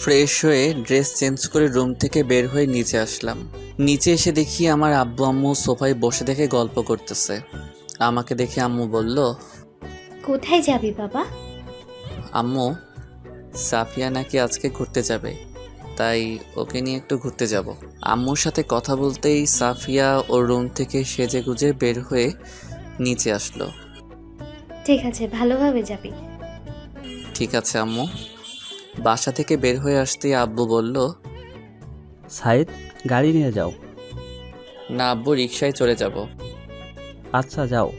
Fresh হয়ে dress change করে room থেকে বের হয়ে নিচে আসলাম। নিচে এসে দেখি আমার আব্বু আম্মু সোফায় বসে দেখে গল্প করতেছে। আমাকে দেখে আম্মু বলল কোথায় যাবি বাবা? আম্মু সাফিয়া নাকি আজকে ঘুরতে যাবে তাই ওকে নিয়ে একটু ঘুরতে যাব। আম্মুর সাথে কথা বলতেই সাফিয়া ওর রুম থেকে সেজে গুজে বের হয়ে নিচে আসলো। ঠিক আছে ভালোভাবে যাবি। ঠিক আছে আম্মু। বাসা থেকে বের হয়ে আসতেই আব্বু বলল সাইদ গাড়ি নিয়ে যাও। না আব্বু রিক্সায় চলে যাব। আচ্ছা যাও।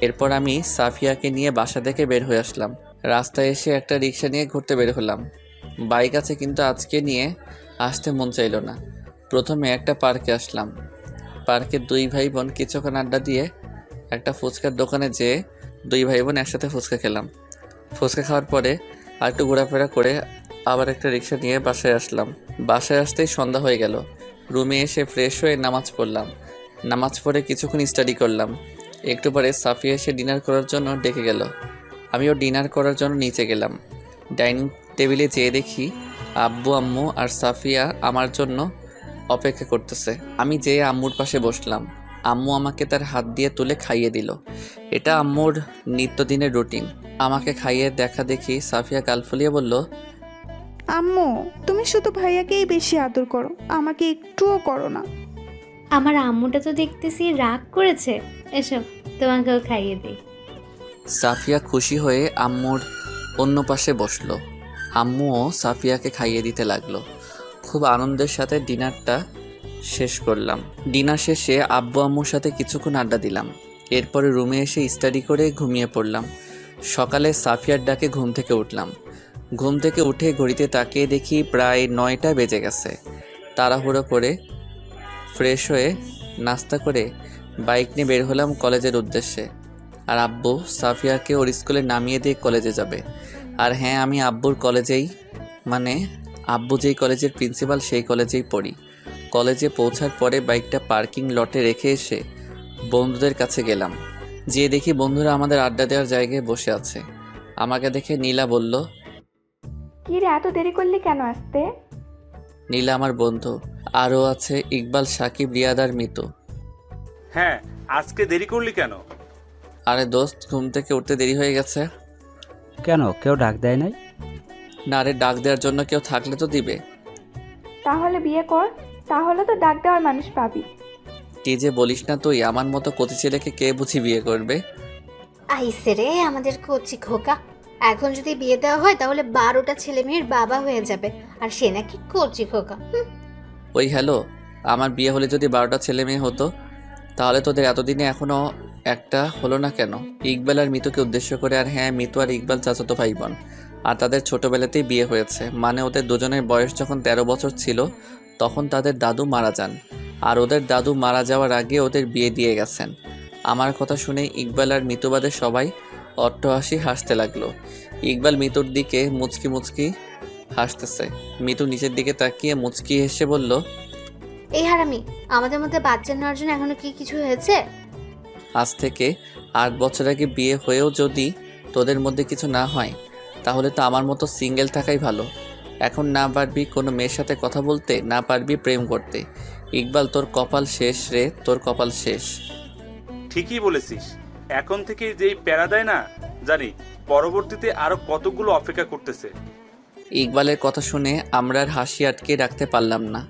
এরপর আমি সাফিয়াকে নিয়ে বাসা থেকে বের হয়ে আসলাম। রাস্তায় এসে একটা রিক্সা নিয়ে ঘুরতে বের হলাম। বাইক আছে কিন্তু আজকে নিয়ে আসতে মন চাইলো না। প্রথমে একটা পার্কে আসলাম। পার্কে দুই ভাই বোন কিছুক্ষণ আড্ডা দিয়ে একটা ফুচকার দোকানে যেয়ে দুই ভাই বোন একসাথে ফুচকা খেলাম। ফুচকা খাওয়ার পরে আর একটু ঘোরাফেরা করে আবার একটা রিক্সা নিয়ে বাসায় আসলাম। বাসায় আসতেই সন্ধ্যা হয়ে গেল। রুমে এসে ফ্রেশ হয়ে নামাজ পড়লাম। নামাজ পড়ে কিছুক্ষণ স্টাডি করলাম। একটু পরে সাফিয়া এসে ডিনার করার জন্য ডেকে গেল। আমিও ডিনার করার জন্য নিচে গেলাম। ডাইনিং টেবিলে যেয়ে দেখি আব্বু, আম্মু আর সাফিয়া আমার জন্য অপেক্ষা করতেছে। আমি যেয়ে আম্মুর পাশে বসলাম। আম্মু আমাকে তার হাত দিয়ে তুলে খাইয়ে দিল। এটা আম্মুর নিত্যদিনের রুটিন আমাকে খাইয়ে দেখা দেখি সাফিয়া কালফুলিয়ে বলল আম্মু তুমি শুধু ভাইয়াকেই বেশি আদর করো আমাকে একটুও করো না। আমার আম্মুটা তো দেখতেছি রাগ করেছে। এসো তোমাকেও খাইয়ে দিই। সাফিয়া খুশি হয়ে আম্মুর অন্য পাশে বসল। আম্মুও সাফিয়াকে খাইয়ে দিতে লাগল। খুব আনন্দের সাথে ডিনারটা শেষ করলাম। ডিনার শেষে আব্বু আম্মুর সাথে কিছুক্ষণ আড্ডা দিলাম। এরপরে রুমে এসে স্টাডি করে ঘুমিয়ে পড়লাম। সকালে সাফিয়ার ডাকে ঘুম থেকে উঠলাম। ঘুম থেকে উঠে ঘড়িতে তাকিয়ে দেখি প্রায় নয়টা বেজে গেছে। তাড়াহুড়ো করে ফ্রেশ হয়ে নাস্তা করে বাইক নিয়ে বের হলাম কলেজের উদ্দেশ্যে। আর আব্বু সাফিয়াকে ওর স্কুলে নামিয়ে দিয়ে কলেজে যাবে। আর হ্যাঁ আমি আব্বুর কলেজেই মানে আব্বু যেই কলেজের প্রিন্সিপাল, সেই কলেজেই পড়ি। কলেজে পৌঁছার পরে বাইকটা পার্কিং লটে রেখে এসে বন্ধুদের কাছে গেলাম। যেয়ে দেখি বন্ধুরা আমাদের আড্ডা দেওয়ার জায়গায় বসে আছে। আমাকে দেখে নীলা বলল কি রে এত দেরি করলি কেন আসতে? নীলা আমার বন্ধু আরও আছে ইকবাল সাকিব রিয়াদ আর মিতু। হ্যাঁ আজকে দেরি করলি কেন? আরে দোস্ত ঘুম থেকে উঠতে দেরি হয়ে গেছে। কেন কেউ ডাক দেয় নাই? না রে ডাক দেওয়ার জন্য কেউ থাকলে তো দিবে। তাহলে বিয়ে কর তাহলে তো ডাক দেওয়ার মানুষ পাবি। কি যে বলিস না তুই আমার মতো কচি ছেলেকে কে বুঝি বিয়ে করবে? আইসে রে আমাদের কচি খোকা। এখন যদি বিয়ে দেওয়া হয় তাহলে বারোটা ছেলে মেয়ের বাবা হয়ে যাবে আর সে নাকি কচি খোকা হুম, ওই হ্যালো আমার বিয়ে হলে যদি বারোটা ছেলে মেয়ে হতো তাহলে তোদের এতদিনে এখনও একটা হলো না কেন? ইকবাল আর মিতুকে উদ্দেশ্য করে আর হ্যাঁ মিতু আর ইকবাল চাচাতো ভাই বোন। আর তাদের ছোটবেলাতেই বিয়ে হয়েছে। মানে ওদের দুজনের বয়স যখন তেরো বছর ছিল তখন তাদের দাদু মারা যান। আর ওদের দাদু মারা যাওয়ার আগে ওদের বিয়ে দিয়ে গেছেন। আমার কথা শুনে ইকবাল আর মিতুবাদে সবাই অট্টহাসি হাসতে লাগল। ইকবাল মিতুর দিকে মুচকি মুচকি হাসতেছে। মিতু নিচের দিকে তাকিয়ে মুচকি হেসে বলল এই হারামি আমাদের মধ্যে বাচ্চা নেওয়ার জন্য এখনও কি কিছু হয়েছে? আজ থেকে আট বছর আগে বিয়ে হয়েও যদি তোদের মধ্যে কিছু না হয় তাহলে তো আমার মতো সিঙ্গেল থাকাই ভালো। এখন না পারবি কোনো মেয়ের সাথে কথা বলতে না পারবি প্রেম করতে। ইকবাল তোর কপাল শেষ রে তোর কপাল শেষ। ঠিকই বলেছিস। এখন থেকে যেই প্যারা দেয় না জানি পরবর্তীতে আরও কতগুলো অপেক্ষা করতেছে। ইকবালের কথা শুনে আমরা আর হাসি আটকে রাখতে পারলাম না।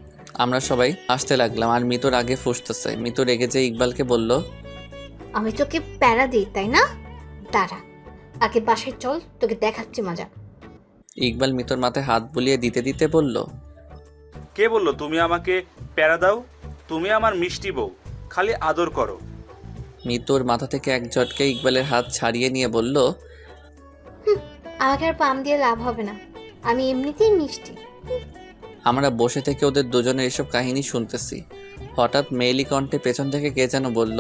আমরা সবাই আসতে লাগলাম আর মিতুর আগে ফুসতেছে। মিতু রেগে যে ইকবালকে বলল আমি তোকে প্যারা দিই তাই না? দাঁড়া আগে বাসায় চল তোকে দেখাচ্ছি মজা। ইকবাল মিতর মাথায় হাত বুলিয়ে দিতে দিতে বলল কে বলল তুমি আমাকে প্যারা দাও? তুমি আমার মিষ্টি বউ। খালি আদর করো। মিতুর মাথা থেকে এক ঝটকে ইকবালের হাত ছাড়িয়ে নিয়ে বলল আমাকে আর পাম দিয়ে লাভ হবে না। আমি এমনিতেই মিষ্টি। আমরা বসে থেকে ওদের দুজনের এসব কাহিনী শুনতেছি। হঠাৎ মেয়েলি কণ্ঠে পেছন থেকে কে যেন বলল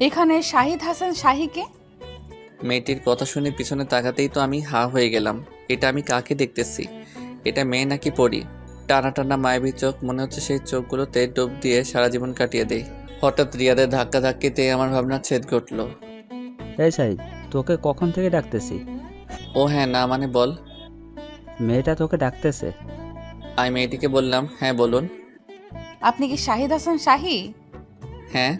এখানে শাহিদ হাসান শাহিকে মেয়েটির কথা শুনে পিছনে তাকাতেই তো আমি হা হয়ে গেলাম। এটা আমি কাকে দেখতেছি? এটা মেয়ে নাকি পড়ি টানা টানা মায়াবী চোখ মনে হচ্ছে সেই চোখগুলোতে ডুব দিয়ে সারা জীবন কাটিয়ে দেয় হঠাৎ রিয়াদের ধাক্কা ধাক্কিতে আমার ভাবনা ছেদ ঘটল। এই সাইদ তোকে কখন থেকে ডাকতেছি? ও হ্যাঁ না মানে বল। মেয়েটা তোকে ডাকতেছে। আমি মেয়েটিকে বললাম হ্যাঁ বলুন। আপনি কি শাহিদ হাসান শাহি? হ্যাঁ।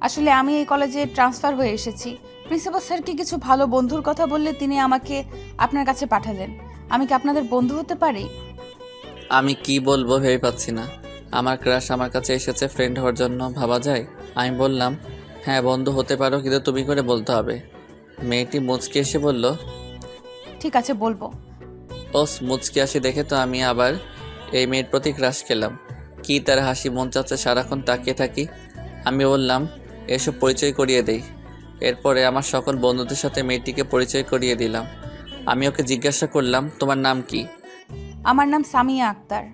আসলে আমি এই কলেজে ট্রান্সফার হয়ে এসেছি। প্রিন্সিপাল স্যারকে কিছু ভালো বন্ধুর কথা বললে তিনি আমাকে আপনার কাছে পাঠালেন। আমি কি আপনাদের বন্ধু হতে পারি? আমি কি বলব ভেবে পাচ্ছি না। আমার ক্রাশ আমার কাছে এসেছে ফ্রেন্ড হওয়ার জন্য ভাবা যায়? আমি বললাম হ্যাঁ বন্ধু হতে পারো কিন্তু তুমি করে বলতে হবে। মেয়েটি মুচকে এসে বলল ঠিক আছে বলব। ও মুচকে আসি দেখে তো আমি আবার এই মেয়ের প্রতি ক্রাশ খেলাম। কি তার হাসি মন চাচ্ছে সারাক্ষণ তাকিয়ে থাকি? আমি বললাম এসব পরিচয় করিয়ে দেই। এরপরে আমার সকল বন্ধুদের সাথে মেয়েটিকে পরিচয় করিয়ে দিলাম। আমি ওকে জিজ্ঞাসা করলাম তোমার নাম কি? আমার নাম সামিয়া আক্তার।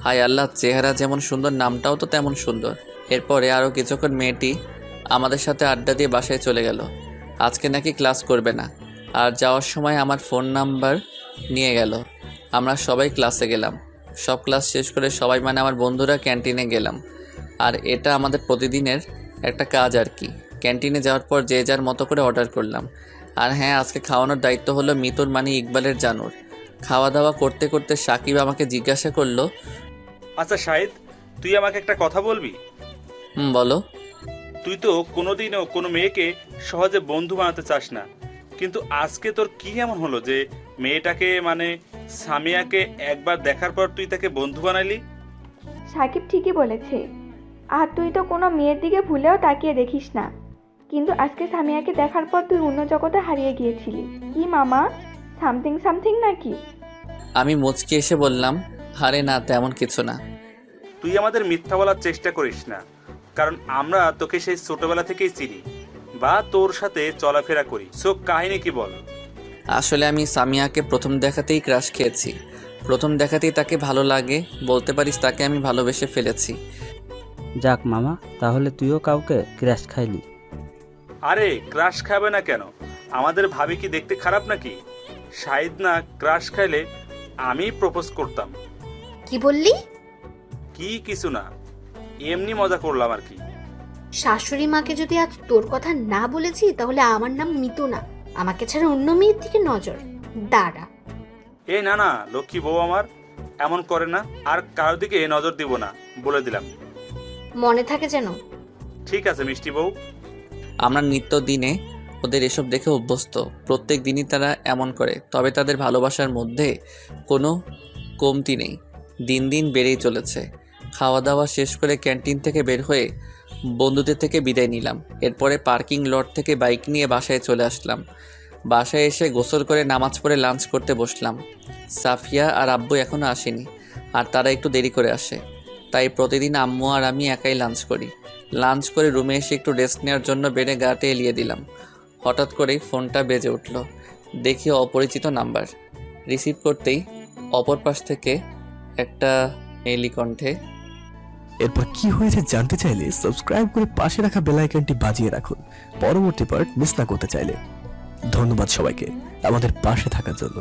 হাই আল্লাহ চেহারা যেমন সুন্দর নামটাও তো তেমন সুন্দর। এরপরে আরও কিছুক্ষণ মেয়েটি আমাদের সাথে আড্ডা দিয়ে বাসায় চলে গেল। আজকে নাকি ক্লাস করবে না। আর যাওয়ার সময় আমার ফোন নাম্বার নিয়ে গেল। আমরা সবাই ক্লাসে গেলাম। সব ক্লাস শেষ করে সবাই মানে আমার বন্ধুরা ক্যান্টিনে গেলাম। আর এটা আমাদের প্রতিদিনের একটা কাজ আর কি। ক্যান্টিনে যাওয়ার পর যে যার মতো করে অর্ডার করলাম। আর হ্যাঁ আজকে খাওয়ানোর দায়িত্ব হলো মিতুর মানে ইকবালের জানুর। খাওয়া দাওয়া করতে করতে সাকিব আমাকে জিজ্ঞাসা করল আচ্ছা শাহিদ তুই আমাকে একটা কথা বলবি? হুম বলো। তুই তো কোনোদিনও কোনো মেয়েকে সহজে বন্ধু বানাতে চাস না। কিন্তু আজকে তোর কি এমন হলো যে মেয়েটাকে মানে সামিয়াকে একবার দেখার পর তুই তাকে বন্ধু বানালি? সাকিব ঠিকই বলেছে। আর তুই তো কোনো মেয়ের দিকে ভুলেও তাকিয়ে দেখিস না। কিন্তু আজকে সামিয়াকে দেখার পর তুই অন্য জগতে হারিয়ে গিয়েছিলি। কি মামা? সামথিং সামথিং নাকি? আমি মুচকি এসে বললাম আরে না তেমন কিছু না। তুই আমাদের মিথ্যা বলার চেষ্টা করিস না কারণ আমরা তোকে সেই ছোটবেলা থেকেই চিনি বা তোর সাথে চলাফেরা করি। সো কাহিনী কি বল? আসলে আমি সামিয়াকে প্রথম দেখাতেই ক্রাশ খেয়েছি। প্রথম দেখাতেই তাকে ভালো লাগে বলতে পারিস তাকে আমি ভালোবেসে ফেলেছি। যাক মামা তাহলে তুইও কাউকে ক্র্যাশ খাইলি। আরে ক্রাশ খাবে না কেন? আমাদের ভাবি কি দেখতে খারাপ নাকি? শাহিদ না ক্রাশ খাইলে আমি প্রপোজ করতাম। কি বললি? কি কিছু না এমনি মজা করলাম আর কি। শাশুড়ি মাকে যদি আজ তোর কথা না বলেছি তাহলে আমার নাম মিতু না। আমাকে ছাড়া অন্য মেয়ের দিকে নজর। দাঁড়া। এ না না লক্ষ্মী বউ আমার এমন করে না আর কারোর দিকে এ নজর দিব না বলে দিলাম। মনে থাকে যেন। ঠিক আছে মিষ্টি বউ। আমরা নিত্য দিনে ওদের এসব দেখে অভ্যস্ত। প্রত্যেক দিনই তারা এমন করে, তবে তাদের ভালোবাসার মধ্যে কোনো কমতি নেই। দিন দিন বেড়েই চলেছে। খাওয়া দাওয়া শেষ করে ক্যান্টিন থেকে বের হয়ে বন্ধুদের থেকে বিদায় নিলাম। এরপরে পার্কিং লট থেকে বাইক নিয়ে বাসায় চলে আসলাম। বাসায় এসে গোসল করে নামাজ পড়ে লাঞ্চ করতে বসলাম। সাফিয়া আর আব্বু এখনও আসেনি, আর তারা একটু দেরি করে আসে। তাই প্রতিদিন আম্মু আর আমি একাই লাঞ্চ করি। লাঞ্চ করে রুমে এসে একটু রেস্ট নেওয়ার জন্য বেডে গাটে এলিয়ে দিলাম। হঠাৎ করেই ফোনটা বেজে উঠল। দেখি অপরিচিত নাম্বার রিসিভ করতেই অপর পাশ থেকে একটা মেলি কণ্ঠে, এরপর কি হয়েছে জানতে চাইলে সাবস্ক্রাইব করে পাশে রাখা বেল আইকনটি বাজিয়ে রাখুন। পরবর্তী পার্ট মিস না করতে চাইলে। ধন্যবাদ সবাইকে আমাদের পাশে থাকার জন্য।